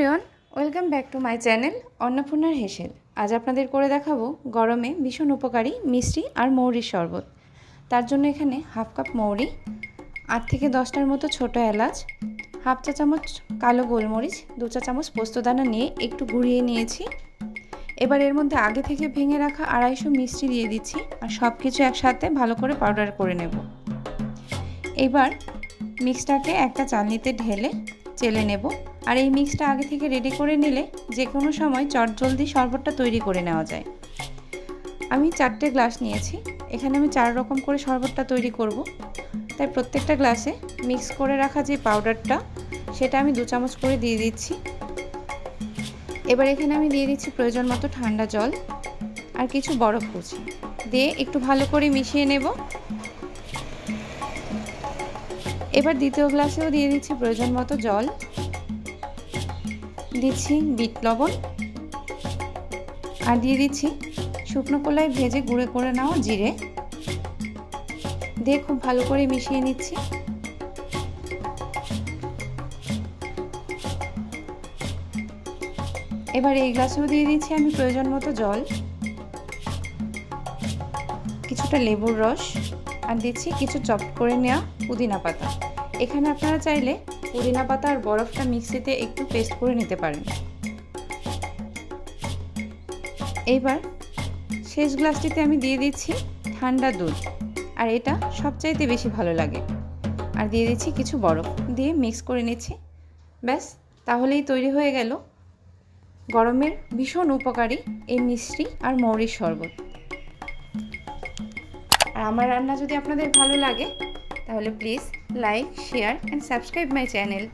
Everyone, welcome back to my channel অন্নপূর্ণার হেসেল। আজ আপনাদের করে দেখাবো গরমে ভীষণ উপকারী মিষ্টি আর মৌরির শরবত। তার জন্য এখানে হাফ কাপ মৌরি, আট থেকে দশটার মতো ছোট এলাচ, হাফ চা চামচ কালো গোলমরিচ, দু চা চামচ পোস্তদানা নিয়ে একটু ঘুরিয়ে নিয়েছি। এবার এর মধ্যে আগে থেকে ভেঙে রাখা আড়াইশো মিষ্টি দিয়ে দিচ্ছি আর সব কিছু একসাথে ভালো করে পাউডার করে নেব। এবার মিক্সটাকে একটা চালনিতে ঢেলে চেলে নেব। আর এই মিক্সটা আগে থেকে রেডি করে নিলে যে কোনো সময় চটজলদি শরবতটা তৈরি করে নেওয়া যায়। আমি চারটে গ্লাস নিয়েছি। এখানে আমি চার রকম করে শরবতটা তৈরি করব। তাই প্রত্যেকটা গ্লাসে মিক্স করে রাখা যে পাউডারটা সেটা আমি দু চামচ করে দিয়ে দিচ্ছি। এবার এখানে আমি দিয়ে দিচ্ছি প্রয়োজন মতো ঠান্ডা জল আর কিছু বরফ কুচি। দিয়ে একটু ভালো করে মিশিয়ে নেব। এবার দ্বিতীয় গ্লাসেও দিয়ে দিচ্ছি প্রয়োজন মতো জল। দিচ্ছি বিট লবণ আর দিয়ে দিচ্ছি শুকনো কলাই ভেজে গুঁড়ো করে নাও জিরে। দিয়ে খুব ভালো করে মিশিয়ে নিচ্ছি। এবার এই গ্লাসেও দিয়ে দিচ্ছি আমি প্রয়োজন মতো জল। কিছুটা লেবুর রস। আর দিচ্ছি কিছু চপ করে নেওয়া পুদিনা পাতা। এখানে আপনারা চাইলে পুদিনা পাতা আর বরফটা মিক্সিতে একটু পেস্ট করে নিতে পারেন। এইবার শেষ গ্লাসটিতে আমি দিয়ে দিচ্ছি ঠান্ডা দুধ, আর এটা সবচাইতে বেশি ভালো লাগে। আর দিয়ে দিচ্ছি কিছু বরফ দিয়ে মিক্স করে নিচ্ছি। ব্যাস, তাহলেই তৈরি হয়ে গেল গরমের ভীষণ উপকারী এই মিষ্টি আর মৌরির শরবত। আর আমার রান্না যদি আপনাদের ভালো লাগে তাহলে please like share and subscribe my channel